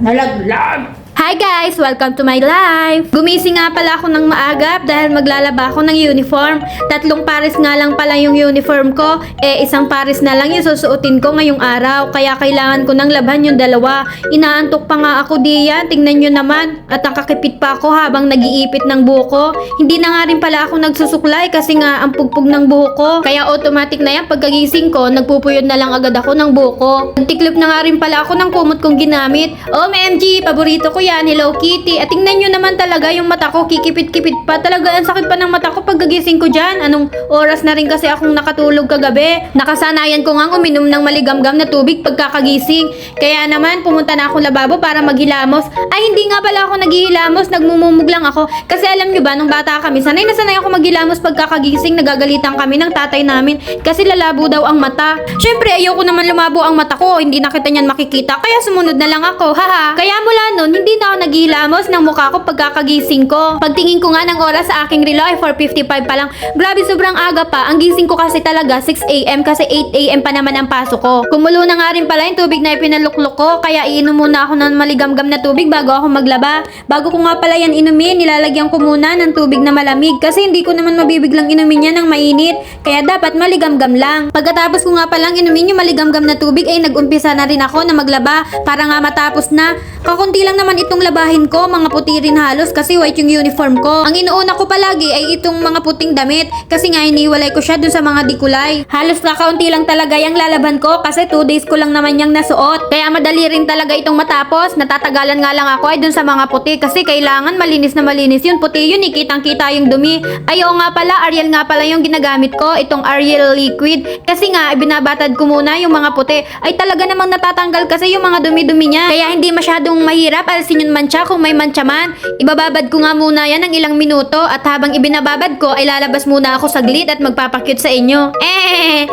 Nalaglag! Hi guys! Welcome to my life! Gumising nga pala ako ng maagap dahil maglalaba ako ng uniform. Tatlong pares nga lang pala yung uniform ko, eh isang pares na lang yung susuotin ko ngayong araw. Kaya kailangan ko nang laban yung dalawa. Inaantok pa nga ako diyan, tingnan nyo naman. At nakakipit pa ako habang nag-iipit ng buhok ko. Hindi na nga rin pala ako nagsusuklay kasi nga ang pugpug ng buhok ko. Kaya automatic na yan pagkagising ko, nagpupuyod na lang agad ako ng buhok ko. Nagtiklop na nga rin pala ako ng kumot kong ginamit. Oh, MG, paborito ko yan. Hello Kitty. At tingnan nyo naman talaga yung mata ko, kikipit-kipit pa. Talaga ang sakit pa ng mata ko pagkagising ko dyan. Anong oras na rin kasi akong nakatulog kagabi. Nakasanayan ko nga uminom ng maligamgam na tubig pagkakagising. Kaya naman, pumunta na akong lababo para maghilamos. Ay, hindi nga pala ako naghihilamos. Nagmumumug lang ako. Kasi alam nyo ba, nung bata kami, sanay na sanay ako maghilamos pagkakagising. Nagagalitan kami ng tatay namin. Kasi lalabo daw ang mata. Syempre, ayoko naman lumabo ang mata ko. Hindi na kita niyan makikita. Kaya sumunod na lang ako. Haha. Kaya mula nun, hindi na ako naghihilamos ng mukha ko pagkakagising ko. Pagtingin ko nga ng oras sa aking relo ay 4.55 pa lang. Grabe, sobrang aga pa. Ang gising ko kasi talaga 6 a.m. kasi 8 a.m. pa naman ang pasok ko. Kumulo na nga rin pala yung tubig na ipinaluklok ko. Kaya iinom muna ako ng maligamgam na tubig bago ako maglaba. Bago ko nga pala yan inumin, nilalagyan ko muna ng tubig na malamig. Kasi hindi ko naman mabibiglang inumin yan ng mainit. Kaya dapat maligamgam lang. Pagkatapos ko nga palang inumin yung maligamgam na tubig ay nag-umpisa na rin ako na maglaba para nga matapos na. Kakunti lang naman itong labahin ko, mga puti rin halos kasi white yung uniform ko. Ang inuuna ko palagi ay itong mga puting damit kasi nga iniwalay ko siya dun sa mga dikulay. Halos kakaunti lang talaga yung lalaban ko kasi 2 days ko lang naman yung nasuot. Kaya madali rin talaga itong matapos. Natatagalan nga lang ako ay dun sa mga puti kasi kailangan malinis na malinis yun. Puti yun, ikitang kita yung dumi. Ay nga pala, Ariel nga pala yung ginagamit ko, itong Ariel liquid. Kasi nga, binabatad ko muna yung mga puti. Ay talaga namang natatanggal kasi yung mga dumi-dumi niya. Kaya hindi masyadong mahirap alisin yung mancha kung may mancha man. Ibababad ko nga muna yan ng ilang minuto at habang ibinababad ko ay lalabas muna ako saglit at magpapakyut sa inyo. Eh,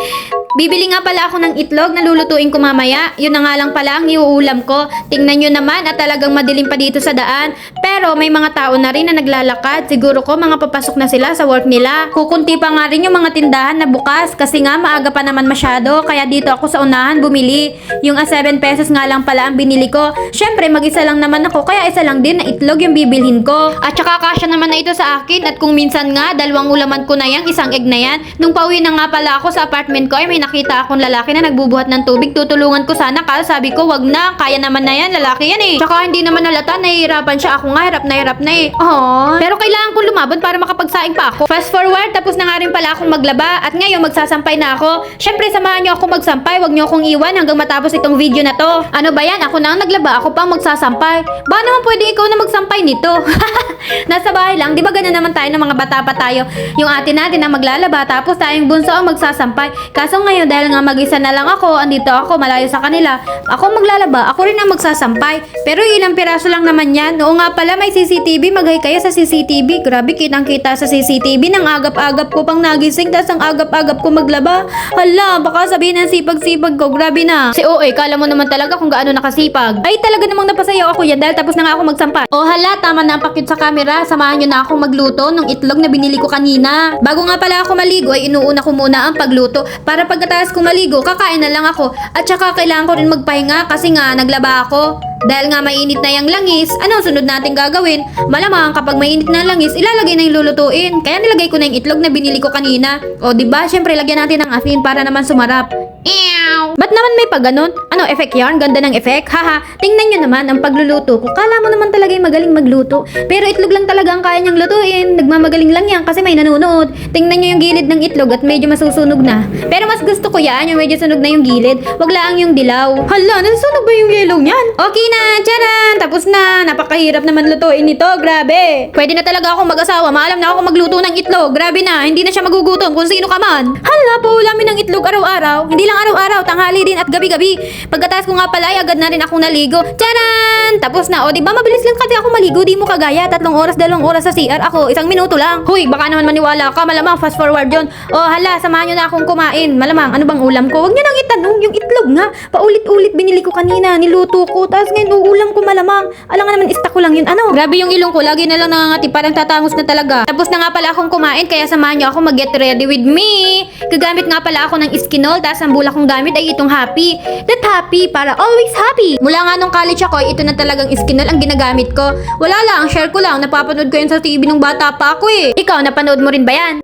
Bibili nga pala ako ng itlog na lulutuin ko mamaya. Yun na nga lang pala ang iuulam ko. Tingnan nyo naman at talagang madilim pa dito sa daan. Pero may mga tao na rin na naglalakad. Siguro ko mga papasok na sila sa work nila. Kukunti pa nga rin yung mga tindahan na bukas kasi nga maaga pa naman masyado. Kaya dito ako sa unahan bumili. Yung a 7 pesos nga lang pala ang binili ko. Syempre mag-isa lang naman ako kaya isa lang din na itlog yung bibilhin ko. At saka kasya naman na ito sa akin at kung minsan nga dalawang ulaman ko na yan, isang egg na yan. Nung pauwi na nga pala ako sa apartment ko ay may nakita akong lalaki na nagbubuhat ng tubig. Tutulungan ko sana kal sabi ko wag na, kaya naman na yan, lalaki yan eh. Tsaka hindi naman halata, nahihirapan siya. Ako nga hirap na hirap na eh. Aww. Pero kailangan kong lumaban para makapagsaing pa ako. Fast forward, tapos na nga rin pala akong maglaba at ngayon magsasampay na ako. Syempre samahan niyo ako magsampay, wag niyo akong iwan hanggang matapos itong video na to. Ano ba yan? Ako na ang naglaba, ako pang magsasampay. Ba naman pwede ikaw na magsampay nito? Nasa bahay lang, di ba ganun naman tayo ng mga bata pa tayo? Yung ate natin na maglalaba, tapos tayong bunso ang magsasampay. Kaso ngayon, dahil nga mag-isa na lang ako, andito ako, malayo sa kanila, ako maglalaba, ako rin ang magsasampay. Pero ilang piraso lang naman yan. Oo nga pala, may CCTV, maghay kayo sa CCTV. Grabe, kitang-kita sa CCTV, nang agap-agap ko pang nagising, tas ang agap-agap ko maglaba. Hala, baka sabihin ng sipag-sipag ko, grabe na. Si OA, kala mo naman talaga kung gaano nakasipag. Ay, talaga namang napasayaw ako yan dahil tapos na nga ako magsampay. Oh hala, tama na ang pakyut sa camera. Samahan nyo na akong magluto ng itlog na binili ko kanina. Bago nga pala ako maligo, ay inuuna ko muna ang pagluto. Para pagkatapos ko maligo, kakain na lang ako. At saka kailangan ko rin magpahinga kasi nga naglaba ako. Dahil nga mainit na yung langis, ano ang sunod natin gagawin? Malamang kapag mainit na ang langis, ilalagay na yung lulutuin. Kaya nilagay ko na yung itlog na binili ko kanina. O ba? Syempre lagyan natin ng asin para naman sumarap. Ew! Ba't naman may paganon? Ano, effect yarn? Ganda ng effect? Haha, tingnan nyo naman ang pagluluto ko. Kala mo naman talaga yung magaling magluto. Pero itlog lang talaga ang kaya niyang lutuin. Nagmamagaling lang yan kasi may nanonood. Tingnan nyo yung gilid ng itlog at medyo masusunog na. Pero mas gusto ko yan, yung medyo sunog na yung gilid. Wag lang yung dilaw. Hala, nasusunog ba yung yellow niyan? Okay na, charan! Tapos na. Napakahirap naman lutuin nito. Grabe. Pwede na talaga akong mag-asawa. Maalam na ako magluto ng itlog. Grabe na. Hindi na siya magugutom kung sino ka man. Hala, paulamin ng itlog araw-araw. Hindi lang araw-araw, tanghali din at gabi-gabi. Pagkatapos ko nga pala, ay agad na rin akong naligo. Charan! Tapos na. O, di ba mabilis lang kasi ako maligo. Di mo kagaya. Tatlong oras, dalawang oras sa CR. Ako, isang minuto lang. Huy, baka naman maniwala ka. Malamang fast forward yon. O, hala, samahan nyo na akong kumain. Malamang, ano bang ulam ko? Huwag nyo nang itanong. Yung itlog nga. Paulit-ulit binili ko kanina. Niluto ko. Tapos ngayon, uulam ko malamang. Alam nga naman, ista ko lang yun. Ano? Grabe yung ilong ko. Lagi na lang nangangati. Parang tatangos na talaga. Tapos na nga pala akong kumain. Kaya samahan nyo ako mag-get ready with me. Gagamit nga pala ako ng iskinol. Tapos ang bulak kong gamit ay itong happy. That happy para always happy. Mula nga nung college ako, ito na talagang iskinol ang ginagamit ko. Wala lang, share ko lang. Napapanood ko yun sa TV nung bata pa ako eh. Ikaw, napanood mo rin ba yan?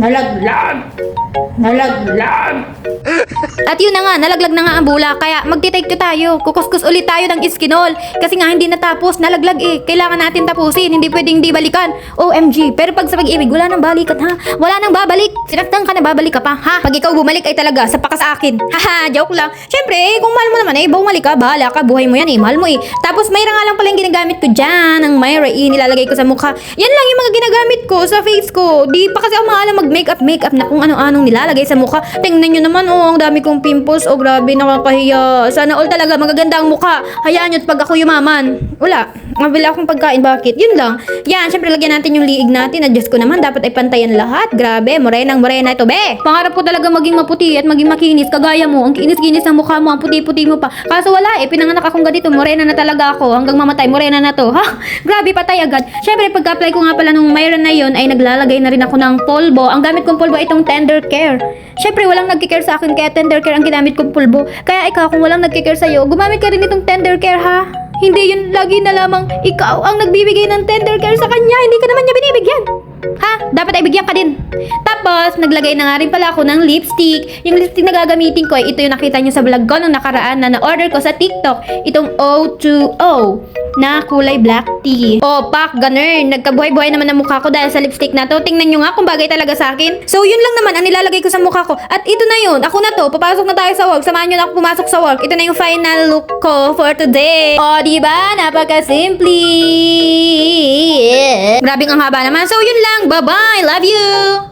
Nalaglag! Nalaglag! At yun na nga, nalaglag na nga ang bula. Kaya magtitake two tayo. Kukuskus ulit tayo ng iskinol. Kasi nga hindi natapos, nalaglag eh. Kailangan natin tapusin. Hindi pwedeng hindi balikan. OMG. Pero pag sa pag-ibig, wala nang balikan ha. Wala nang babalik. Sinaktan ka na babalik ka pa ha. Pag ikaw bumalik ay talaga, sapa ka sa akin. Haha, joke lang. Syempre, eh, kung mahal mo naman eh, bumalik ka, bahala ka, buhay mo yan eh, mahal mo eh. Tapos mayra nga lang pala yung ginagamit ko dyan. Ang Myra eh, nilalagay ko sa mukha. Yan lang yung mga ginagamit ko sa face ko. Di pa kasi ako maalam mag-makeup, makeup na kung ano-anong nilalagay sa mukha. Tingnan nyo naman, oh, ang dami kong pimples. Oh, grabe, nakakahiya. Sana all talaga magaganda ang mukha. Hayaan nyo't pag ako yumaman. Wala. Mabila akong pagkain. Bakit? Yun lang. Yan, syempre lagyan natin yung liig natin. Adjust ko naman. Dapat ay pantayan lahat. Grabe, morenang morena ito, be. Pangarap ko talaga maging maputi at maging makinis. Kagaya mo, ang kinis-kinis ng mukha mo, ang puti-puti mo pa. Kaso wala eh, pinanganak akong ganito. Morena na talaga ako. Hanggang mamatay, morena na to. Ha? Grabe, patay agad. Syempre, pagka-apply ko nga pala nung mayroon na yun, ay naglalagay na rin ako ng polvo. Ang gamit kong polvo ay itong tender care. Syempre, walang nagkikare sa akin, kaya tender care ang ginamit kong pulbo. Kaya ikaw, kung walang nagkikare sa'yo, gumamit ka rin itong tender care, ha? Hindi yun lagi na lamang ikaw ang nagbibigay ng tender care sa kanya. Hindi ka naman niya binibigyan. Ha? Dapat ay bigyan ka din. Tapos, naglagay na nga rin pala ako ng lipstick. Yung lipstick na gagamitin ko, ito yung nakita niyo sa vlog ko nung nakaraan na na-order ko sa TikTok. Itong O2O na kulay black tea. Oh, pak, ganun. Nagkabuhay-buhay naman ang mukha ko dahil sa lipstick na to. Tingnan nyo nga kung bagay talaga sa akin. So, yun lang naman ang nilalagay ko sa mukha ko. At ito na yun. Ako na to. Papasok na tayo sa work. Samahan nyo na ako pumasok sa work. Ito na yung final look ko for today. Oh, di ba? Napaka-simple. Grabe ang haba naman. So, yun lang. Bye-bye. Love you.